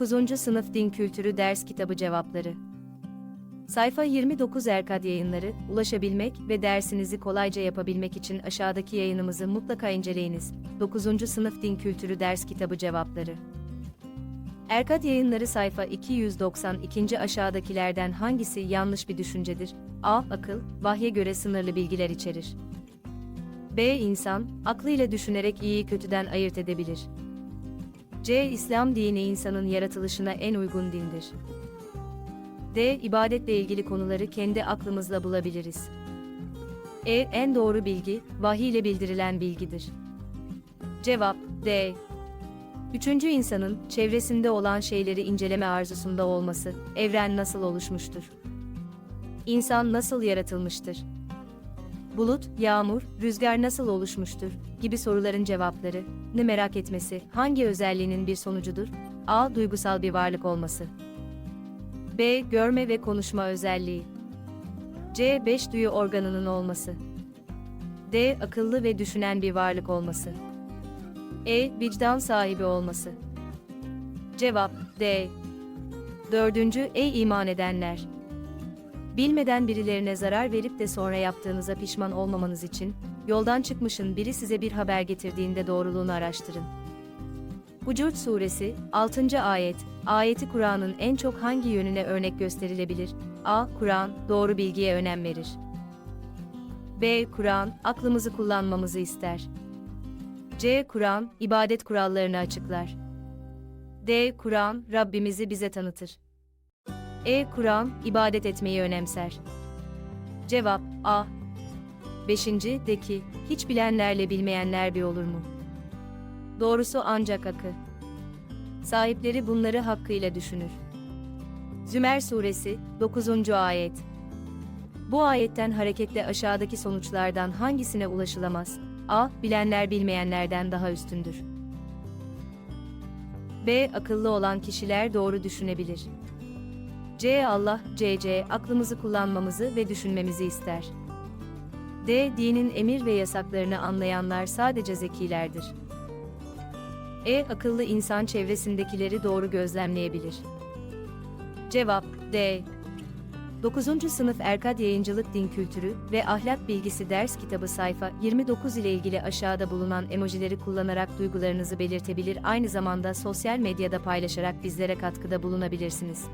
9. Sınıf Din Kültürü Ders Kitabı Cevapları Sayfa 29 Erkad Yayınları, ulaşabilmek ve dersinizi kolayca yapabilmek için aşağıdaki yayınımızı mutlaka inceleyiniz. 9. Sınıf Din Kültürü Ders Kitabı Cevapları Erkad Yayınları sayfa 292. aşağıdakilerden hangisi yanlış bir düşüncedir? A. Akıl, vahye göre sınırlı bilgiler içerir. B. İnsan, aklıyla düşünerek iyiyi kötüden ayırt edebilir. C. İslam dini insanın yaratılışına en uygun dindir. D. İbadetle ilgili konuları kendi aklımızla bulabiliriz. E. En doğru bilgi, vahiy ile bildirilen bilgidir. Cevap D. Üçüncü insanın, çevresinde olan şeyleri inceleme arzusunda olması, evren nasıl oluşmuştur? İnsan nasıl yaratılmıştır? Bulut, yağmur, rüzgar nasıl oluşmuştur? gibi soruların cevapları, ne merak etmesi, hangi özelliğinin bir sonucudur? A. Duygusal bir varlık olması. B. Görme ve konuşma özelliği. C. Beş duyu organının olması. D. Akıllı ve düşünen bir varlık olması. E. Vicdan sahibi olması. Cevap D. Dördüncü, ey iman edenler! Bilmeden birilerine zarar verip de sonra yaptığınıza pişman olmamanız için, yoldan çıkmışın biri size bir haber getirdiğinde doğruluğunu araştırın. Hucut Suresi, 6. ayet, ayeti Kur'an'ın en çok hangi yönüne örnek gösterilebilir? A. Kur'an, doğru bilgiye önem verir. B. Kur'an, aklımızı kullanmamızı ister. C. Kur'an, ibadet kurallarını açıklar. D. Kur'an, Rabbimizi bize tanıtır. E. Kur'an, ibadet etmeyi önemser. Cevap A. 5. De ki, hiç bilenlerle bilmeyenler bir olur mu? Doğrusu ancak akı. Sahipleri bunları hakkıyla düşünür. Zümer Suresi, 9. Ayet Bu ayetten hareketle aşağıdaki sonuçlardan hangisine ulaşılamaz? A. Bilenler bilmeyenlerden daha üstündür. B. Akıllı olan kişiler doğru düşünebilir. C. Allah, CC, aklımızı kullanmamızı ve düşünmemizi ister. D. Dinin emir ve yasaklarını anlayanlar sadece zekilerdir. E. Akıllı insan çevresindekileri doğru gözlemleyebilir. Cevap D. 9. Sınıf Erkad Yayıncılık Din Kültürü ve Ahlak Bilgisi Ders Kitabı sayfa 29 ile ilgili aşağıda bulunan emojileri kullanarak duygularınızı belirtebilir aynı zamanda sosyal medyada paylaşarak bizlere katkıda bulunabilirsiniz.